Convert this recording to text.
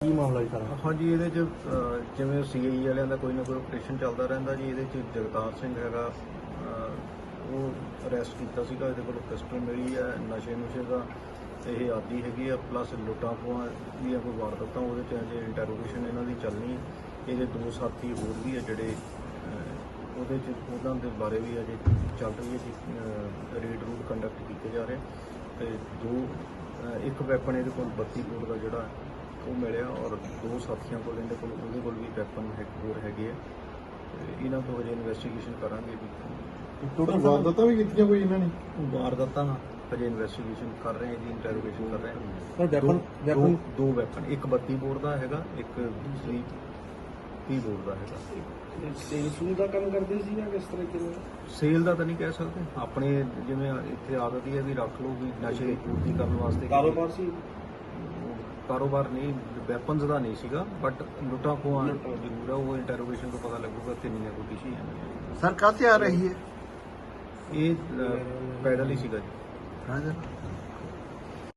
ਕੀ ਮਾਮਲਾ ਜੀ ਸਾਰਾ? ਹਾਂਜੀ ਇਹਦੇ ਚ ਅਹ, ਜਿਵੇਂ ਸੀਆਈ ਵਾਲਿਆਂ ਦਾ ਕੋਈ ਨਾ ਕੋਈ ਆਪਰੇਸ਼ਨ ਚੱਲਦਾ ਰਹਿੰਦਾ ਜੀ ਇਹਦੇ ਚ ਜਗਤਾਰ ਸਿੰਘ ਹੈਗਾ ਅਹ, ਉਹ ਅਰੈਸਟ ਕੀਤਾ ਸੀਗਾ ਇਹਦੇ ਕੋਲ ਪਿਸਟਲ ਮਿਲੀ ਹੈ ਨਸ਼ੇ ਨੁਸ਼ੇ ਦਾ ਇਹ ਆਦੀ ਹੈਗੀ ਆ ਪਲੱਸ ਲੁੱਟਾਂ ਖੋਹਾਂ ਦੀਆਂ ਕੋਈ ਵਾਰਦਾਤਾਂ ਉਹਦੇ ਚ ਅਜੇ ਇੰਟਰੋਗੇਸ਼ਨ ਇਹਨਾਂ ਦੀ ਚੱਲਣੀ ਹੈ ਇਹਦੇ ਦੋ ਸਾਥੀ ਹੋਰ ਵੀ ਆ ਜਿਹੜੇ ਅਹ, ਉਹਦੇ ਚ ਉਹਨਾਂ ਦੇ ਬਾਰੇ ਵੀ ਅਜੇ ਚੱਲ ਰਹੀ ਹੈ ਜੀ ਰੇਡ ਰੂਟ ਕੰਡਕਟ ਕੀਤੇ ਜਾ ਰਹੇ ਤੇ ਦੋ ਅਹ, ਇੱਕ ਵੈਪਨ ਇਹਦੇ ਕੋਲ 32 ਬੋਰ ਦਾ ਜਿਹੜਾ ਉਹ ਮਿਲਿਆ ਔਰ ਦੋ ਸਾਥੀਆਂ ਕੋਲ ਇਹਦੇ ਕੋਲ ਉਹਦੇ ਕੋਲ ਵੀ ਵੈਪਨ ਹੈ ਹੋਰ ਹੈਗੇ ਆ। ਤੇ ਇਹਨਾਂ ਤੋਂ ਹਜੇ ਇਨਵੈਸਟੀਗੇਸ਼ਨ ਕਰਾਂਗੇ ਵੀ ਟੋਟਲ ਵਾਰਦਾਤਾਂ ਵੀ ਕੀਤੀਆਂ ਕੋਈ ਇਹਨਾਂ ਨੇ? ਵਾਰਦਾਤਾਂ ਹਜੇ ਇਨਵੈਸਟੀਗੇਸ਼ਨ ਕਰ ਰਹੇ ਹਾਂ ਜੀ ਇੰਟਰੋਗੇਸ਼ਨ ਕਰ ਰਹੇ ਹਾਂ। ਸਰ ਵੈਪਨ ਦੋ- ਵੈਪਨ ਦੋ- ਦੋ ਵੈਪਨ ਇੱਕ 32 ਬੋਰ ਦਾ ਹੈਗਾ ਇੱਕ ਦੂਸਰੀ 30 ਬੋਰ ਦਾ ਹੈਗਾ। ਸੇਲ ਸੂ ਦਾ ਕੰਮ ਕਰਦੇ ਸੀ ਜਾਂ ਕਿਸ ਤਰ੍ਹਾਂ ਕਿਵੇਂ ਸੇਲ ਦਾ ਤਾਂ ਨਹੀਂ ਕਹਿ ਸਕਦੇ। ਆਪਣੇ ਜਿਵੇਂ ਇੱਥੇ ਆਦਤ ਹੀ ਹੈ ਵੀ ਰੱਖ ਲਓ ਵੀ ਨਸ਼ੇ ਦੀ ਪੂਰਤੀ ਕਰਨ ਵਾਸਤੇ ਕਾਰੋਬਾਰ ਸੀ। ਕਾਰੋਬਾਰ ਨਹੀਂ ਵੈਪਨਸ ਦਾ ਨਹੀਂ ਸੀਗਾ ਬਟ ਲੁੱਟਾਂ ਖੋਹਾਂ ਜ਼ਰੂਰ ਆ ਉਹ ਇੰਟਰੋਗੇਸ਼ਨ ਤੋਂ ਪਤਾ ਲੱਗੂਗਾ ਕੁ ਕੀ ਹੈ ਸਰ ਕਾਹਤੇ ਆ ਰਹੀ ਹੈ? ਇਹ ਪੈਡਲ ਹੀ ਸੀਗਾ ਜੀ। ਹਾਂ ਸਰ